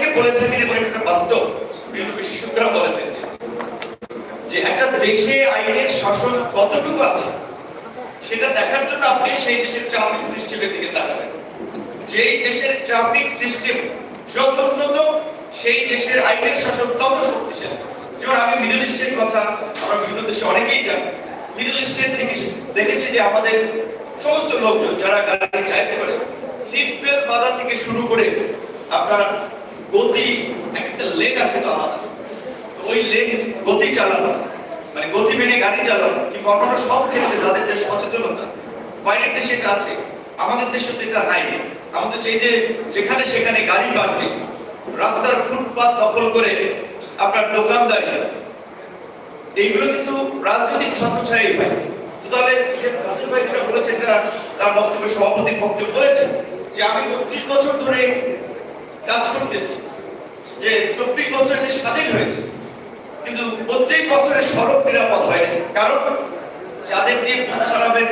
অনেকে বলে থাকেন এবং এটা বাস্তব। বিভিন্ন বিশেষজ্ঞরা বলেছেন যে, একটা দেশে আইনের শাসন কতটুকু আছে সেটা দেখার জন্য আপনি সেই দেশের ট্রাফিক সিস্টেমের দিকে তাকাবেন। যেই দেশের ট্রাফিক সিস্টেম যত উন্নত সেই দেশের আইনের শাসন তত শক্তিশালী। যেমন আমি মিডল ইস্টের কথা আমরা বিভিন্ন দেশে অনেকেই জানি। মিডল ইস্টের দেখেছি যে আমাদের সমস্ত লোকজন যারা গাড়ি ড্রাইভ করে সিট বেল্ট বাঁধা থেকে শুরু করে আপনার গতি, একটা লেন আছে তো আলাদা ওই লেন গতি চালানো মানে গতি মেনে গাড়ি চালানো, কিংবা অন্যান্য সব ক্ষেত্রে তাদের যে সচেতনতা, বাইরের দেশে এটা আছে, আমাদের দেশে তো এটা নাই। আমাদের সেই যে যেখানে সেখানে গাড়ি পার্কে রাস্তার ফুটপাত দখল করে আপনার দোকানদারি, এইগুলো কিন্তু রাজনৈতিক ছত্রছায়াই হয়। তাহলে যেটা বলেছেন তার বক্তব্যে সভাপতির বক্তব্য বলেছেন যে আমি বত্রিশ বছর ধরে কাজ করতেছি। যে চব্বিশ বছর দেশ স্বাধীন হয়েছে, কিন্তু প্রত্যেক বছরে সড়ক নিরাপদ হয়নি কারণ যাদের দিয়ে ভোট ছাড়াবেন,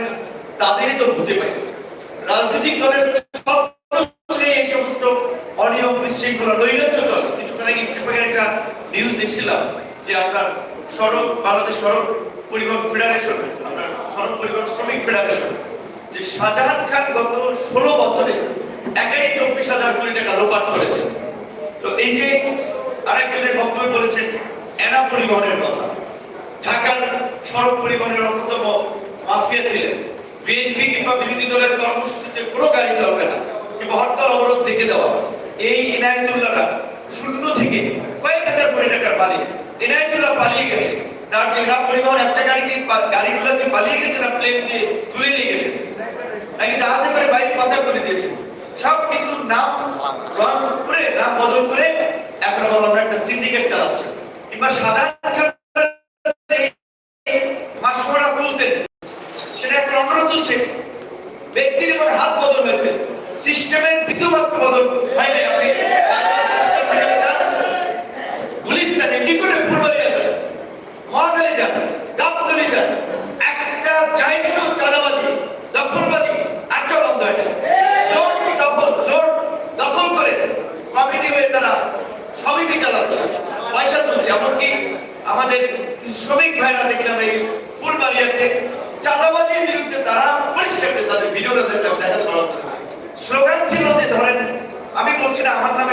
তাদেরই তো ভূতে পাইছে রাজনৈতিক দলের এই সমস্ত অনিয়ম বিশৃঙ্খলা নৈরাজ্য কিছুক্ষণ আগে একটা নিউজ দেখছিলাম যে সড়ক, বাংলাদেশ সড়ক পরিবহন ফেডারেশন আপনার সড়ক পরিবহন শ্রমিক ফেডারেশন যে শাহজাহান খান গত ষোলো বছরে হাজার কোটি টাকা লোপাট করেছে। তো এই যে আরেকজনের বক্তব্য বলেছেন, এনা পরিবহনের কথা। ঢাকার সড়ক পরিবহনের অন্যতম মাফিয়া ছিলেন। বিএনপি কিংবা বিরোধী দলের কর্মসূচিতে কোনো গাড়ি চলবে না, কিংবা হরতাল অবরোধ থেকে দেওয়া। এই ইনায়তুল্লাহরা শূন্য থেকে কয়েক হাজার কোটি টাকার মালিক। ইনায়তুল্লাহ পালিয়ে গেছে। তার যে পরিবহন একটা গাড়িকে গাড়িগুলোকে পালিয়ে গেছে না প্লেন দিয়ে তুলে নিয়ে গেছে? নাকি জাহাজে করে বাইরে পাচার করে দিয়েছে? সব কিন্তু নাম রং করে, নাম বদল করে এখন আবার একটা সিন্ডিকেট চালাচ্ছে। কিংবা সাধারণ মাসোয়ারা বলতেন সেটা একটা অন্যরা তুলছে ব্যক্তির এবার হাত বদল হয়েছে। সিস্টেমের বিন্দুমাত্র বদল হয় নাই। আপনি কি করে যান যান, গাবতলি যান, একটা চাইনিজ চাঁদাবাজি দখলবাজি একটা বন্ধ হয় না জোর দখল জোর দখল করে কমিটি হয়ে তারা সমিতি চালাচ্ছে পয়সা তুলছে এমনকি আমাদের শ্রমিক ভাইরা দেখলাম এই ফুলবাড়িয়াতে চাঁদাবাজির বিরুদ্ধে তারা পরিষ্কার তাদের ভিডিওটা দেখলাম দেখা করার স্লোগান ছিল যে, ধরেন, আমি বলছি না, আমার নামে